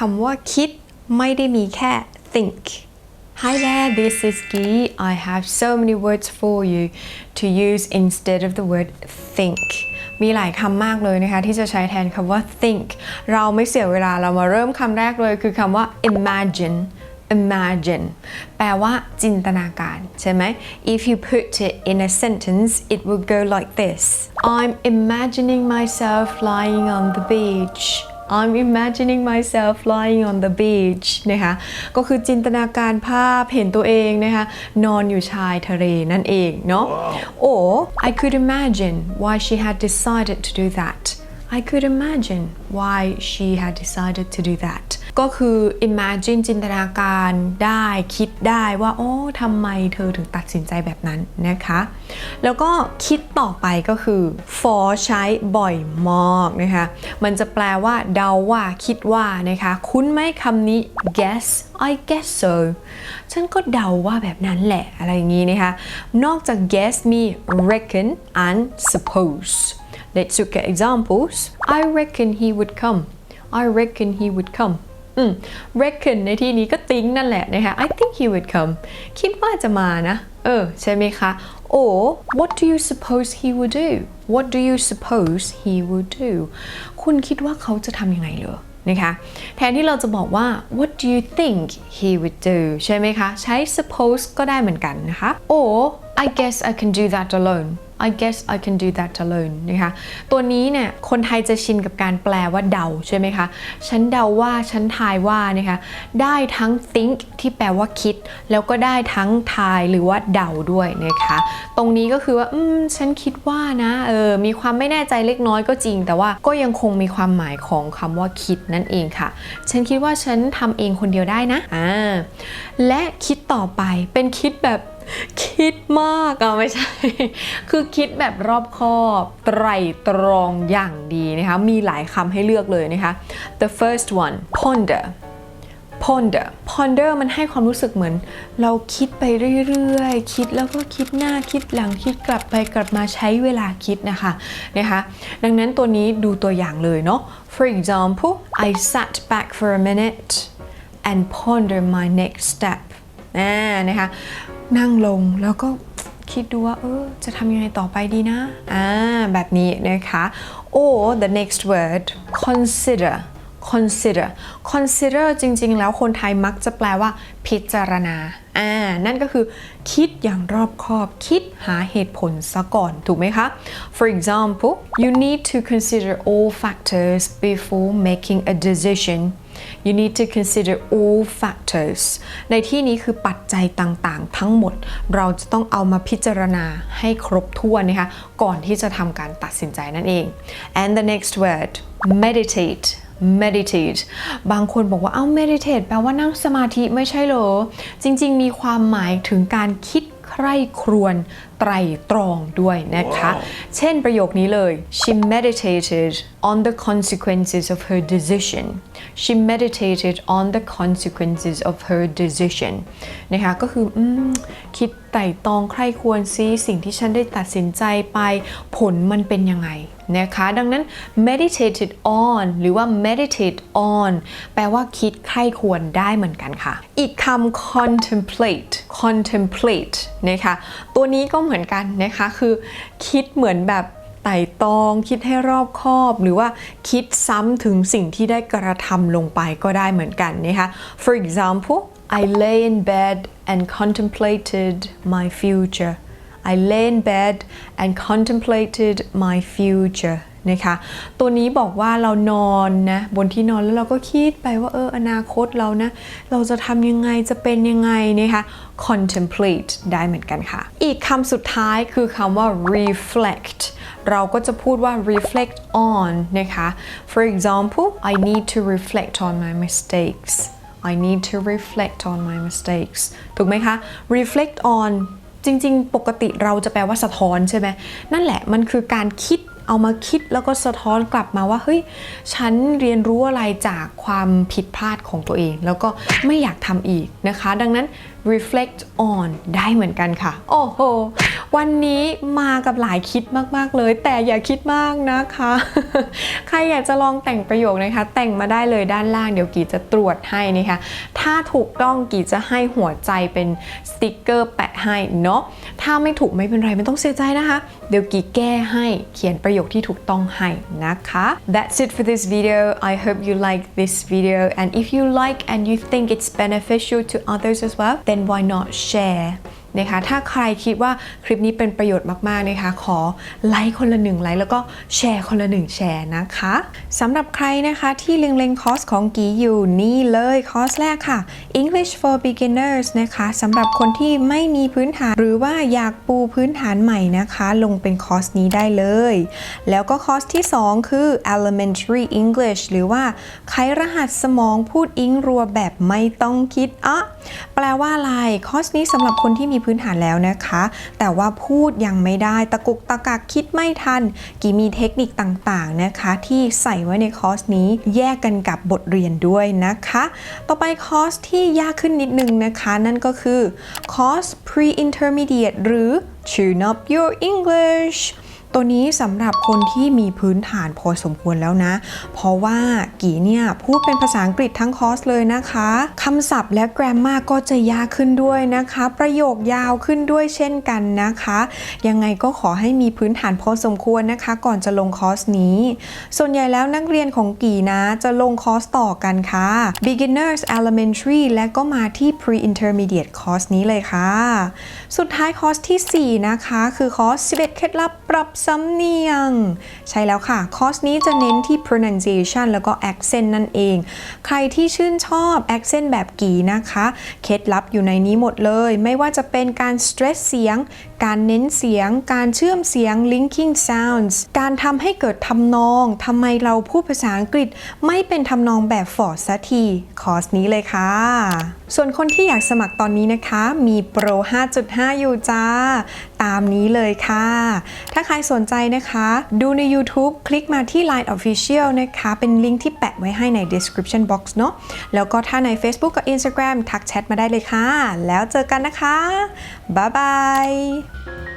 คำว่าคิดไม่ได้มีแค่ think Hi there, this is Guy. I have so many words for you to use instead of the word think. มีหลายคำมากเลยนะคะที่จะใช้แทนคำว่า think เราไม่เสียเวลาเรามาเริ่มคำแรกเลยคือคำว่า imagine imagine แปลว่าจินตนาการใช่ไหม If you put it in a sentence it will go like this I'm imagining myself lying on the beach I'm imagining myself lying on the beach นะคะก็คือจินตนาการภาพเห็นตัวเองนะคะนอนอยู่ชายทะเลนั่นเองเนาะ or I could imagine why she had decided to do that I could imagine why she had decided to do that ก็คือ imagine จินตนาการได้คิดได้ว่า โอ้ทำไมเธอถึงตัดสินใจแบบนั้นนะคะ แล้วก็คิดต่อไปก็คือ for ใช้บ่อยมากนะคะ มันจะแปลว่า เดาว่า คิดว่านะคะ คุ้นไหมคำนี้ guess I guess so ฉันก็เดาว่าแบบนั้นแหละ อะไรอย่างนี้นะคะ นอกจาก guess มี reckon and suppose Let's look at examples. I reckon he would come. I reckon he would come. Reckon ในที่นี้ก็ติ้งนั่นแหละนะคะ I think he would come คิดว่าจะมานะ เออ ใช่ไหมคะ or what do you suppose he would do what do you suppose he would do คุณคิดว่าเขาจะทำยังไงเหรอนะคะแทนที่เราจะบอกว่า what do you think he would do ใช่ไหมคะ ใช้ suppose ก็ได้เหมือนกันนะคะ or I guess I can do that alone I guess I can do that alone นะคะตัวนี้เนี่ยคนไทยจะชินกับการแปลว่าเดาใช่ไหมคะ ฉันเดาว่าฉันทายว่านะคะได้ทั้ง think ที่แปลว่าคิด แล้วก็ได้ทั้งทายหรือว่าเดาด้วยนะคะตรงนี้ก็คือว่าอืมฉันคิดว่านะเออมีความไม่แน่ใจเล็กน้อยก็จริง แต่ว่าก็ยังคงมีความหมายของคำว่าคิดนั่นเองค่ะ ฉันคิดว่าฉันทำเองคนเดียวได้นะอ่าและคิดต่อไปเป็นคิดแบบ คิดมากอะไม่ใช่ คือคิดแบบรอบคอบไตรตรองอย่างดีนะคะ มีหลายคำให้เลือกเลยนะคะ the first one ponder ponder ponder มันให้ความรู้สึกเหมือน เราคิดไปเรื่อยๆ คิดแล้วก็คิดหน้าคิดหลังคิดกลับไปกลับมาใช้เวลาคิดนะคะนะคะดังนั้นตัวนี้ดูตัวอย่างเลยเนาะ for example I sat back for a minute and ponder my next step อ่านะคะ นั่งลงแล้วก็คิดดูว่าเออจะทำยังไงต่อไปดีนะ อ่า แบบนี้นะคะ or the next word consider consider consider จริง ๆ แล้วคนไทยมักจะแปลว่าพิจารณา อ่า นั่นก็คือ คิดอย่างรอบคอบ คิดหาเหตุผลซะก่อน ถูกไหมคะ for example you need to consider all factors before making a decision you need to consider all factors ในที่นี้คือปัจจัยต่างๆ ทั้งหมด เราจะต้องเอามาพิจารณาให้ครบถ้วนนะคะ ก่อนที่จะทำการตัดสินใจนั่นเอง and the next word meditate meditate บางคนบอกว่า เอ้า meditate แปลว่านั่งสมาธิไม่ใช่เหรอ จริง ๆ มีความหมายถึงการคิดใคร่ครวญ ไตรตรองด้วยนะคะ เช่นประโยคนี้เลย she meditated on the consequences of her decision she meditated on the consequences of her decision นะคะก็คืออมคิดไต่ตรองใคร่ควรซิสิ่งที่ฉันได้ตัดสินใจไปผลมันเป็นยังไงนะคะดังนั้น meditated on หรือว่า meditate on แปลว่าคิดใคร่ควรได้เหมือนกันค่ะ อีกคำ contemplate contemplate นะคะตัวนี้ก็เหมือนกันนะคะ คือคิดเหมือนแบบไต่ตองคิดให้รอบคอบ หรือว่าคิดซ้ำถึงสิ่งที่ได้กระทำลงไปก็ได้เหมือนกันนะคะ for example I lay in bed and contemplated my future I lay in bed and contemplated my future นะคะตัวนี้บอกว่าเรานอนนะบนที่นอนแล้วเราก็คิดไปว่าเอออนาคตเรานะ เราจะทำยังไงจะเป็นยังไงนะคะ contemplate ได้เหมือนกันค่ะ อีกคำสุดท้ายคือคำว่า reflect เราก็จะพูดว่า reflect on นะคะ for example I need to reflect on my mistakes I need to reflect on my mistakes ถูกไหมคะ reflect on จริง ๆ ปกติเราจะแปลว่าสะท้อนใช่ไหมนั่นแหละมันคือการคิด เอามาคิดแล้วก็สะท้อนกลับมาว่าเฮ้ยฉันเรียนรู้อะไรจากความผิดพลาดของตัวเอง แล้วก็ไม่อยากทำอีกนะคะ ดังนั้น reflect on ได้เหมือนกันค่ะ โอ้โห วันนี้มากับหลายคิดมาก ๆ เลย แต่อย่าคิดมากนะคะ ใครอยากจะลองแต่งประโยคนะคะ แต่งมาได้เลยด้านล่างเดี๋ยวกีจะตรวจให้นะคะ ถ้าถูกต้องกีจะให้หัวใจเป็นสติกเกอร์แปะให้เนาะ ถ้าไม่ถูกไม่เป็นไรไม่ต้องเสียใจนะคะ เดี๋ยวกีแก้ให้เขียนประโยคที่ถูกต้องให้นะคะ That's it for this video I hope you like this video and if you like and you think it's beneficial to others as well then why not share นะคะถ้าใครคิดว่าคลิปนี้เป็นประโยชน์มากๆนะคะ ขอไลค์คนละหนึ่งไลค์แล้วก็แชร์คนละหนึ่งแชร์นะคะสำหรับใครนะคะที่เล็งๆคอร์สของกีอยู่นี่เลยคอร์สแรกค่ะ English for Beginners นะคะสำหรับคนที่ไม่มีพื้นฐาน หรือว่าอยากปูพื้นฐานใหม่นะคะ ลงเป็นคอร์สนี้ได้เลย แล้วก็คอร์สที่ 2 คือ Elementary English หรือว่าไขรหัสสมองพูดอิงรัวแบบไม่ต้องคิดอะแปลว่าอะไรคอร์สนี้สำหรับคนที่มีพื้นฐานแล้วนะคะ แต่ว่าพูดยังไม่ได้ตะกุกตะกักคิดไม่ทัน กี่มีเทคนิคต่างๆนะคะ ที่ใส่ไว้ในคอร์สนี้แยกกันกับบทเรียนด้วยนะคะ ต่อไปคอร์สที่ยากขึ้นนิดนึงนะคะ นั่นก็คือคอร์ส pre-intermediate หรือ tune up your English ตัวนี้สำหรับคนที่มีพื้นฐานพอสมควรแล้วนะ เพราะว่ากีเนี่ยพูดเป็นภาษาอังกฤษทั้งคอร์สเลยนะคะคำศัพท์และ grammar ก็จะยากขึ้นด้วยนะคะ ประโยคยาวขึ้นด้วยเช่นกันนะคะ ยังไงก็ขอให้มีพื้นฐานพอสมควรนะคะ ก่อนจะลงคอร์สนี้ ส่วนใหญ่แล้วนักเรียนของกีนะจะลงคอร์สต่อกันค่ะ beginners elementary และก็มาที่ pre-intermediate คอร์สนี้เลยค่ะ สุดท้ายคอร์สทีสี่4 นะคะ คือคอร์ส11 เคล็ดลับปรับสำเนียง ใช่แล้วค่ะคอร์สนี้จะเน้นที่ pronunciation แล้วก็ accent นั่นเอง ใครที่ชื่นชอบ accent แบบกีนะคะ เคล็ดลับอยู่ในนี้หมดเลย ไม่ว่าจะเป็นการ stress เสียง การเน้นเสียง การเชื่อมเสียง linking sounds การทำให้เกิดทำนองทำไมเราพูดภาษาอังกฤษไม่เป็นทำนองแบบฟอร์ดสักที คอร์สนี้เลยค่ะ ส่วนคนที่อยากสมัครตอนนี้นะคะ มีโปร 5.5 อยู่จ้า ตามนี้เลยค่ะ ถ้าใครสนใจนะคะ ดูใน YouTube คลิกมาที่ Line Official นะคะ เป็นลิงก์ที่แปะไว้ให้ใน description box เนาะแล้วก็ถ้าใน Facebook กับ Instagram ทักแชทมาได้เลยค่ะ แล้วเจอกันนะคะ บ๊ายบาย Bye.